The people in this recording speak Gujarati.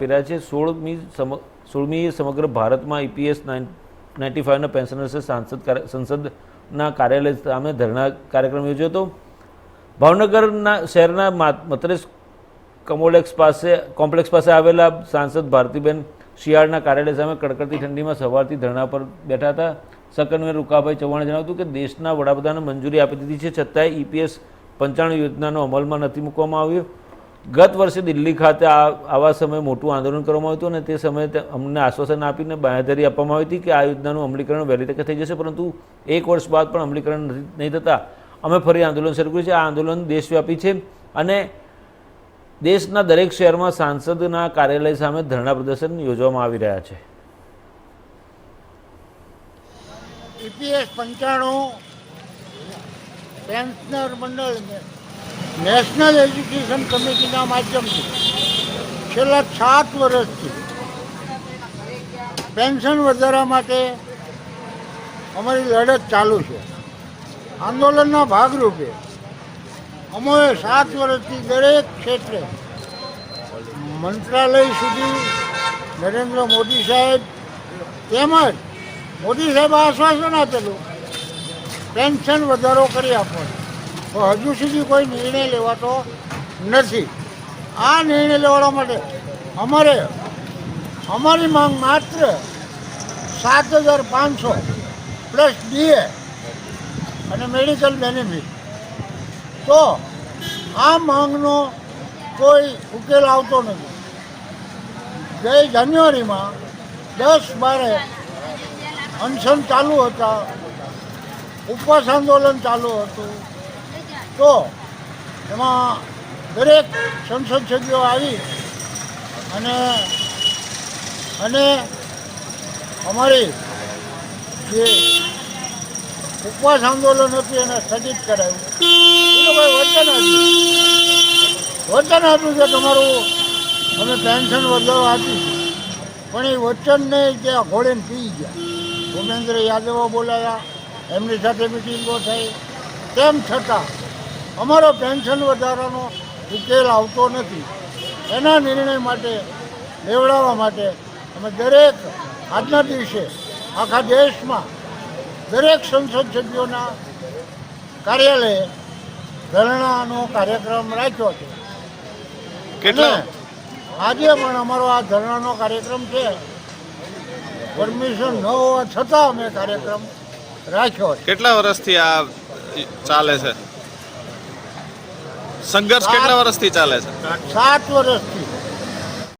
આપી રહ્યા છે. સોળમી સમ સોળમી સમગ્ર ભારતમાં ઈપીએસ નાઇન્ટી ફાઇવના પેન્શનર્સે સાંસદ સંસદના કાર્યાલય સામે ધરણા કાર્યક્રમ યોજ્યો હતો. ભાવનગરના શહેરના મા- મત્રેસ કમોલેક્સ પાસે, કોમ્પ્લેક્સ પાસે આવેલા સાંસદ ભારતીબેન શિયાળના કાર્યાલય સામે કડકડતી ઠંડીમાં સવારથી ધરણા પર બેઠા હતા. સકનવેર રૂકાભાઈ ચૌહાણે જણાવ્યું કે દેશના વડાપ્રધાને મંજૂરી આપી દીધી છે છતાંય ઈપીએસ પંચાણું યોજનાનો અમલમાં નથી મૂકવામાં આવ્યો. ગત વર્ષે દિલ્હી ખાતે આવા સમયે મોટું આંદોલન કરવામાં આવ્યું હતું અને તે સમયે અમને આશ્વાસન આપીને બાંહેધરી આપવામાં આવી હતી કે આ યોજનાનું અમલીકરણ વહેલી તકે થઈ જશે, પરંતુ એક વર્ષ બાદ પણ અમલીકરણ નહીં થતાં. અમે ફરી આંદોલન શરૂ કર્યું છે. આ આંદોલન દેશવ્યાપી છે અને દેશના દરેક શહેરમાં સાંસદના કાર્યાલય સામે ધરણા પ્રદર્શન યોજવામાં આવી રહ્યા છે. ઈપીએસ પંચાણું પેન્શનર મંડળ નેશનલ એજ્યુકેશન કમિટીના માધ્યમથી છેલ્લા સાત વર્ષથી પેન્શન વધારા માટે અમારી લડત ચાલુ છે. આંદોલનના ભાગરૂપે અમે સાત વર્ષથી દરેક ક્ષેત્રે મંત્રાલય સુધી નરેન્દ્ર મોદી સાહેબ તેમજ મોદી સાહેબ આશ્વાસન આપેલું, પેન્શન વધારો કરી આપો. તો હજુ સુધી કોઈ નિર્ણય લેવાતો નથી. આ નિર્ણય લેવા માટે અમારે, અમારી માંગ માત્ર સાત હજાર પાંચસો પ્લસ ડીએ અને મેડિકલ બેનિફિટ. તો આ માંગનો કોઈ ઉકેલ આવતો નથી. ગઈ જાન્યુઆરીમાં દસ બારે અનશન ચાલુ હતા, ઉપવાસ આંદોલન ચાલુ હતું તો એમાં દરેક સંસદ સભ્યો આવી અને અને અમારી જે ઉપવાસ આંદોલન હતું એને સ્થગિત લોકોએ વચન આપ્યું વચન આપ્યું કે તમારું અમે પેન્શન વધારો આપીશું. પણ એ વચનને જે ઘોડીને પી ગયા. ભૂપેન્દ્ર યાદવો બોલાયા. એમની સાથે મિટિંગો થઈ. તેમ છતાં અમારો પેન્શન વધારાનો ઉકેલ આવતો નથી. એના નિર્ણય માટે લેવડાવવા માટે અમે દરેક આજના દિવસે આખા દેશમાં દરેક સંસદ સભ્યોના કાર્યાલયે ધરણાનો કાર્યક્રમ રાખ્યો છે. કેટલા? આજે પણ અમારો આ ધરણાનો કાર્યક્રમ છે. પરમિશન ન હોવા છતાં અમે કાર્યક્રમ રાખ્યો કેટલા વર્ષથી આ ચાલે છે? સંઘર્ષ કેટલા વર્ષથી ચાલે છે સાત વર્ષથી